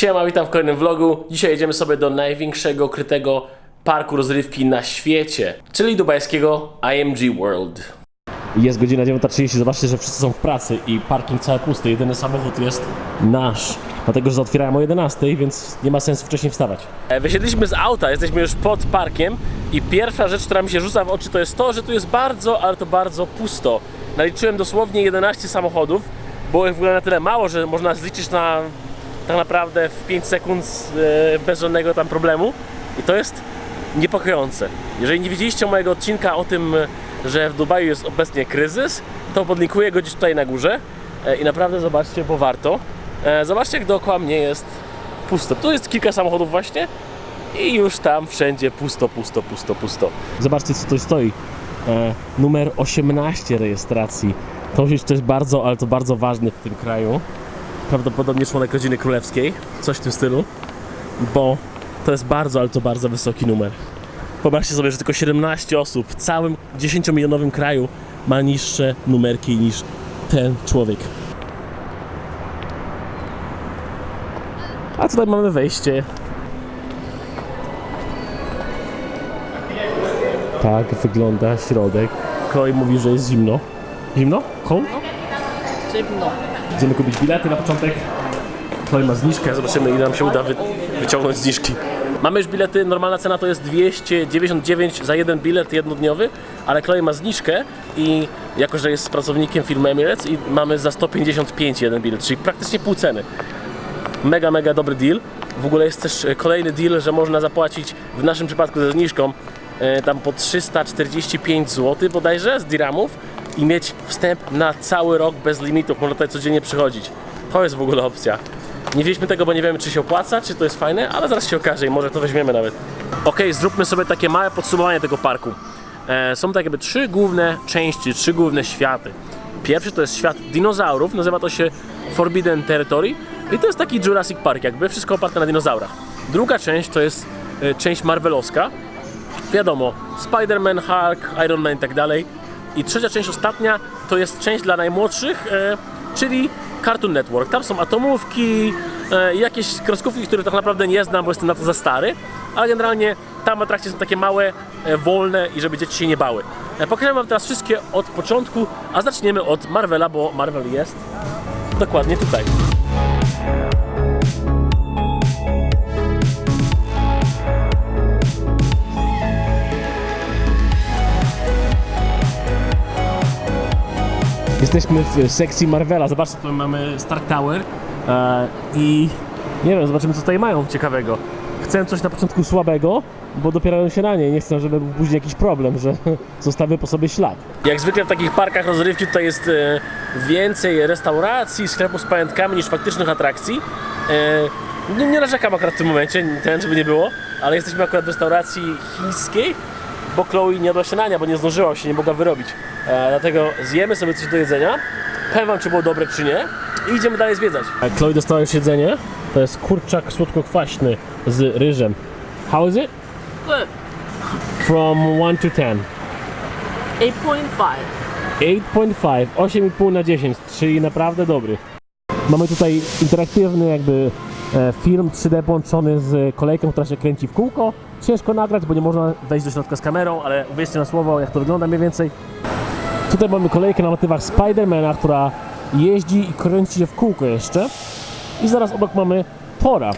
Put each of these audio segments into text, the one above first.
Siema, witam w kolejnym vlogu. Dzisiaj jedziemy sobie do największego krytego parku rozrywki na świecie, czyli dubajskiego IMG World. Jest godzina 9.30, zobaczcie, że wszyscy są w pracy i parking cały pusty. Jedyny samochód jest nasz. Dlatego, że otwierają o 11, więc nie ma sensu wcześniej wstawać. E, Wysiedliśmy z auta, jesteśmy już pod parkiem i pierwsza rzecz, która mi się rzuca w oczy, to jest to, że tu jest bardzo, ale to bardzo pusto. Naliczyłem dosłownie 11 samochodów. Było ich w ogóle na tyle mało, że można zliczyć na tak naprawdę w 5 sekund e, bez żadnego tam problemu. I to jest niepokojące. Jeżeli nie widzieliście mojego odcinka o tym, że w Dubaju jest obecnie kryzys, to podlinkuję go gdzieś tutaj na górze E, i naprawdę zobaczcie, bo warto. E, Zobaczcie, jak dookoła mnie jest pusto. Tu jest kilka samochodów właśnie i już tam wszędzie pusto, pusto, pusto, pusto. Zobaczcie, co tu stoi. E, numer 18 rejestracji. To już to bardzo, ale to bardzo ważny w tym kraju. Prawdopodobnie członek rodziny królewskiej, coś w tym stylu, bo to jest bardzo, ale to bardzo wysoki numer. Wyobraźcie sobie, że tylko 17 osób w całym 10-milionowym kraju ma niższe numerki niż ten człowiek. A tutaj mamy wejście. Tak wygląda środek. Chloe mówi, że jest zimno. Zimno? Cold? Szybno. Idziemy kupić bilety na początek. Chloe ma zniżkę, zobaczymy ile nam się uda wy wyciągnąć zniżki. Mamy już bilety, normalna cena to jest 299 za jeden bilet jednodniowy, ale Chloe ma zniżkę i jako, że jest pracownikiem firmy Emirates i mamy za 155 jeden bilet, czyli praktycznie pół ceny. Mega, mega dobry deal. W ogóle jest też kolejny deal, że można zapłacić w naszym przypadku ze zniżką e, tam po 345 zł bodajże z dirhamów i mieć wstęp na cały rok bez limitów. Można tutaj codziennie przychodzić. To jest w ogóle opcja. Nie wzięliśmy tego, bo nie wiemy, czy się opłaca, czy to jest fajne, ale zaraz się okaże i może to weźmiemy nawet. Ok, zróbmy sobie takie małe podsumowanie tego parku. E, są tak jakby trzy główne części, trzy główne światy. Pierwszy to jest świat dinozaurów, nazywa to się Forbidden Territory i to jest taki Jurassic Park, jakby wszystko oparte na dinozaurach. Druga część to jest e, część marvelowska, wiadomo, Spider-Man, Hulk, Iron Man i tak dalej. I trzecia część, ostatnia, to jest część dla najmłodszych, e, czyli Cartoon Network. Tam są atomówki, e, jakieś kreskówki, które tak naprawdę nie znam, bo jestem na to za stary, ale generalnie tam atrakcje są takie małe, e, wolne i żeby dzieci się nie bały. Pokażę Wam teraz wszystkie od początku, a zaczniemy od Marvela, bo Marvel jest dokładnie tutaj. Jesteśmy w sekcji Marvela. Zobaczcie, tutaj mamy Stark Tower e, i nie wiem, zobaczymy co tutaj mają ciekawego. Chcę coś na początku słabego, bo dopierają się na nie. Nie chcę, żeby był później jakiś problem, że zostawię po sobie ślad. Jak zwykle w takich parkach rozrywki tutaj jest e, więcej restauracji, sklepów z pamiątkami niż faktycznych atrakcji. E, nie, nie narzekam akurat w tym momencie, ten żeby nie było, ale jesteśmy akurat w restauracji chińskiej, bo Chloe nie jadła śniadania, bo nie zdążyła się, nie mogła wyrobić. E, dlatego zjemy sobie coś do jedzenia. Powiem wam, czy było dobre, czy nie. I idziemy dalej zwiedzać. Chloe dostała już jedzenie. To jest kurczak słodko-kwaśny z ryżem. How is it? Good. From 1 to 10. 8.5. 8.5, 8,5 na 10, czyli naprawdę dobry. Mamy tutaj interaktywny jakby e, film 3D połączony z kolejką, która się kręci w kółko. Ciężko nagrać, bo nie można wejść do środka z kamerą, ale uwierzcie na słowo, jak to wygląda mniej więcej. Tutaj mamy kolejkę na motywach Spidermana, która jeździ i kręci się w kółko jeszcze. I zaraz obok mamy Tora.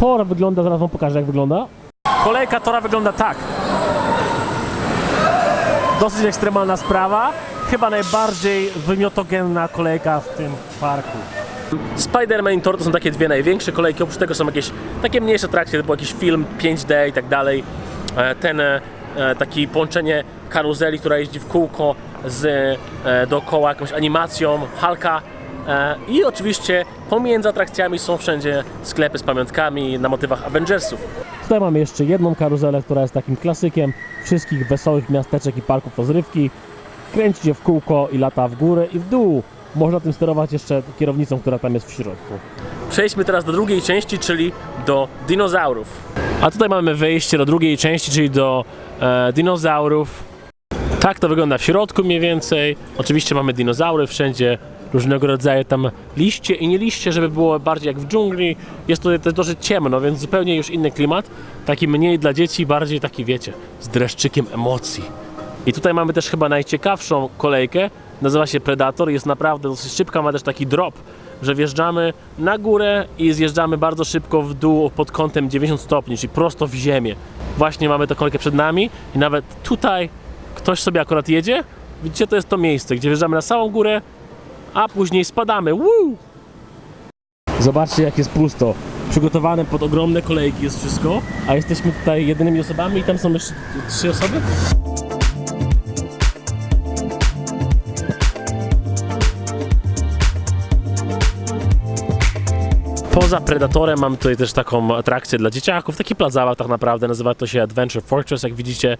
Tora wygląda, zaraz wam pokażę jak wygląda. Kolejka Tora wygląda tak. Dosyć ekstremalna sprawa. Chyba najbardziej wymiotogenna kolejka w tym parku. Spider-Man i Thor to są takie dwie największe kolejki, oprócz tego są jakieś takie mniejsze atrakcje, typu jakiś film 5D i tak dalej. E, Ten e, taki połączenie karuzeli, która jeździ w kółko z e, dookoła jakąś animacją, Halka i oczywiście pomiędzy atrakcjami są wszędzie sklepy z pamiątkami na motywach Avengersów. Tutaj mamy jeszcze jedną karuzelę, która jest takim klasykiem wszystkich wesołych miasteczek i parków rozrywki. Kręci się w kółko i lata w górę i w dół. Można tym sterować jeszcze kierownicą, która tam jest w środku. Przejdźmy teraz do drugiej części, czyli do dinozaurów. A tutaj mamy wejście do drugiej części, czyli do e, dinozaurów. Tak to wygląda w środku mniej więcej. Oczywiście mamy dinozaury wszędzie. różnego rodzaju tam liście i nie liście, żeby było bardziej jak w dżungli. Jest tutaj też dosyć ciemno, więc zupełnie już inny klimat. Taki mniej dla dzieci, bardziej taki, wiecie, z dreszczykiem emocji. I tutaj mamy też chyba najciekawszą kolejkę. Nazywa się Predator, jest naprawdę dosyć szybka, ma też taki drop, że wjeżdżamy na górę i zjeżdżamy bardzo szybko w dół pod kątem 90 stopni, czyli prosto w ziemię. Właśnie mamy tę kolejkę przed nami i nawet tutaj ktoś sobie akurat jedzie. Widzicie, to jest to miejsce, gdzie wjeżdżamy na samą górę, a później spadamy. Woo! Zobaczcie, jak jest pusto. Przygotowane pod ogromne kolejki jest wszystko, a jesteśmy tutaj jedynymi osobami i tam są jeszcze trzy osoby. Poza Predatorem mam tutaj też taką atrakcję dla dzieciaków, taki plazała tak naprawdę, nazywa to się Adventure Fortress, jak widzicie.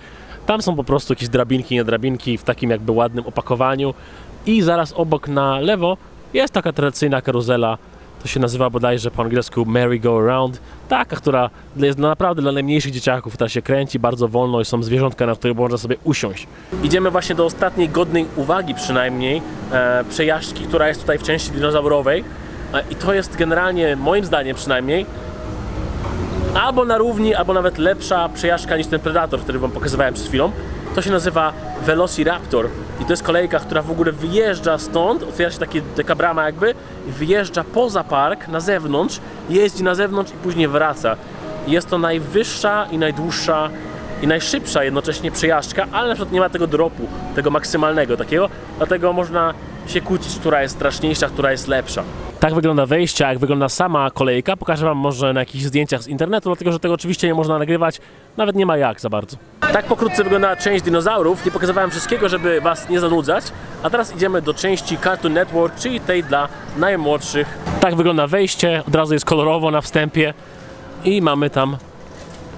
Tam są po prostu jakieś drabinki, nie drabinki w takim jakby ładnym opakowaniu i zaraz obok na lewo jest taka tradycyjna karuzela, to się nazywa bodajże po angielsku merry-go-round, taka, która jest naprawdę dla najmniejszych dzieciaków, która się kręci bardzo wolno i są zwierzątka, na których można sobie usiąść. Idziemy właśnie do ostatniej godnej uwagi przynajmniej e, przejażdżki, która jest tutaj w części dinozaurowej. I to jest generalnie, moim zdaniem przynajmniej, albo na równi, albo nawet lepsza przejażdżka niż ten Predator, który wam pokazywałem przed chwilą. To się nazywa Velociraptor i to jest kolejka, która w ogóle wyjeżdża stąd, otwiera się takie, taka brama jakby i wyjeżdża poza park, na zewnątrz, jeździ na zewnątrz i później wraca. Jest to najwyższa i najdłuższa i najszybsza jednocześnie przejażdżka, ale na przykład nie ma tego dropu, tego maksymalnego takiego, dlatego można się kłócić, która jest straszniejsza, która jest lepsza. Tak wygląda wejście, jak wygląda sama kolejka, pokażę Wam może na jakichś zdjęciach z internetu, dlatego że tego oczywiście nie można nagrywać, nawet nie ma jak za bardzo. Tak pokrótce wygląda część dinozaurów, nie pokazywałem wszystkiego, żeby Was nie zanudzać, a teraz idziemy do części Cartoon Network, czyli tej dla najmłodszych. Tak wygląda wejście, od razu jest kolorowo na wstępie i mamy tam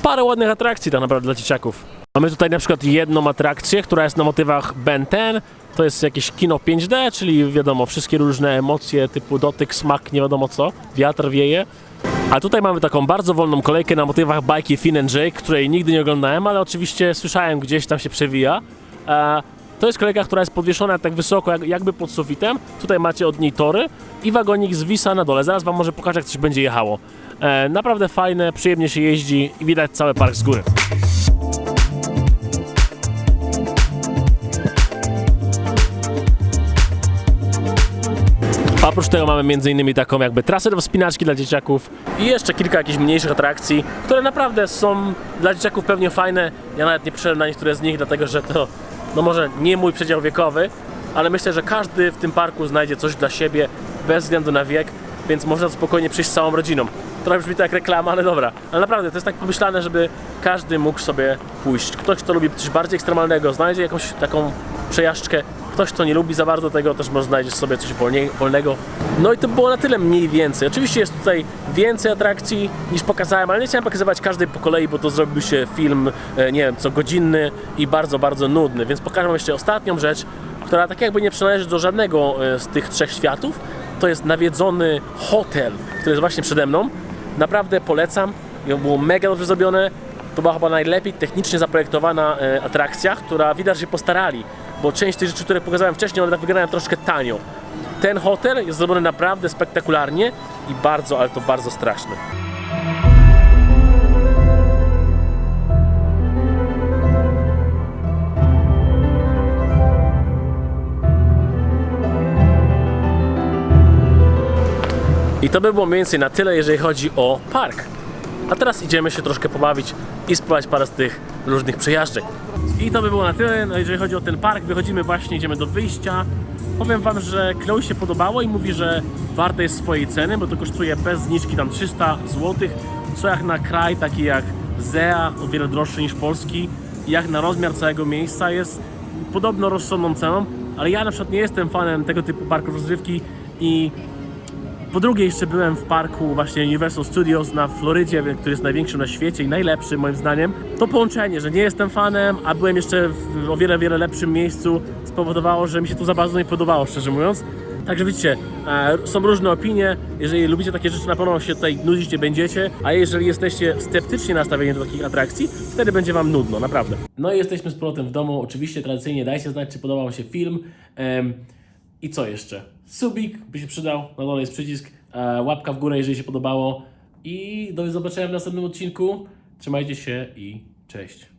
parę ładnych atrakcji tak naprawdę dla dzieciaków. Mamy tutaj na przykład jedną atrakcję, która jest na motywach Ben 10. To jest jakieś kino 5D, czyli wiadomo, wszystkie różne emocje typu dotyk, smak, nie wiadomo co, wiatr wieje. A tutaj mamy taką bardzo wolną kolejkę na motywach bajki Finn and Jake, której nigdy nie oglądałem, ale oczywiście słyszałem gdzieś tam się przewija. E, to jest kolejka, która jest podwieszona tak wysoko, jak, jakby pod sufitem. Tutaj macie od niej tory i wagonik zwisa na dole. Zaraz wam może pokażę, jak coś będzie jechało. E, naprawdę fajne, przyjemnie się jeździ i widać cały park z góry. Oprócz tego mamy m.in. taką jakby trasę do wspinaczki dla dzieciaków i jeszcze kilka jakichś mniejszych atrakcji, które naprawdę są dla dzieciaków pewnie fajne. Ja nawet nie przyszedłem na niektóre z nich, dlatego że to, no może nie mój przedział wiekowy, ale myślę, że każdy w tym parku znajdzie coś dla siebie bez względu na wiek, więc można spokojnie przyjść z całą rodziną. Trochę brzmi to jak reklama, ale dobra. Ale naprawdę, to jest tak pomyślane, żeby każdy mógł sobie pójść. Ktoś, kto lubi coś bardziej ekstremalnego, znajdzie jakąś taką przejażdżkę. Ktoś, kto nie lubi za bardzo tego, też może znajdziesz sobie coś wolniej, wolnego. No i to było na tyle mniej więcej. Oczywiście jest tutaj więcej atrakcji niż pokazałem, ale nie chciałem pokazywać każdej po kolei, bo to zrobił się film, e, nie wiem, co godzinny i bardzo, bardzo nudny. Więc pokażę jeszcze ostatnią rzecz, która tak jakby nie przynależy do żadnego e, z tych trzech światów. To jest nawiedzony hotel, który jest właśnie przede mną. Naprawdę polecam. Było mega dobrze zrobione. To była chyba najlepiej technicznie zaprojektowana e, atrakcja, która widać, że się postarali, bo część tych rzeczy, które pokazałem wcześniej, one wyglądają troszkę tanio. Ten hotel jest zrobiony naprawdę spektakularnie i bardzo, ale to bardzo straszny. I to by było mniej więcej na tyle, jeżeli chodzi o park. A teraz idziemy się troszkę pobawić i spróbować parę z tych różnych przejażdżek. I to by było na tyle, no jeżeli chodzi o ten park, wychodzimy właśnie, idziemy do wyjścia. Powiem wam, że Chloe się podobało i mówi, że warte jest swojej ceny, bo to kosztuje bez zniżki tam 300 zł, co jak na kraj taki jak ZEA, o wiele droższy niż polski, jak na rozmiar całego miejsca jest podobno rozsądną ceną, ale ja na przykład nie jestem fanem tego typu parków rozrywki i po drugie, jeszcze byłem w parku właśnie Universal Studios na Florydzie, który jest największy na świecie i najlepszy moim zdaniem. To połączenie, że nie jestem fanem, a byłem jeszcze w o wiele, wiele lepszym miejscu, spowodowało, że mi się tu za bardzo nie podobało, szczerze mówiąc. Także widzicie, e, są różne opinie. Jeżeli lubicie takie rzeczy, na pewno się tutaj nudzić nie będziecie, a jeżeli jesteście sceptycznie nastawieni do takich atrakcji, wtedy będzie Wam nudno, naprawdę. No i jesteśmy z powrotem w domu. Oczywiście tradycyjnie dajcie znać, czy podobał się film. I co jeszcze? Subik by się przydał, na dole jest przycisk, e, łapka w górę, jeżeli się podobało i do zobaczenia w następnym odcinku. Trzymajcie się i cześć.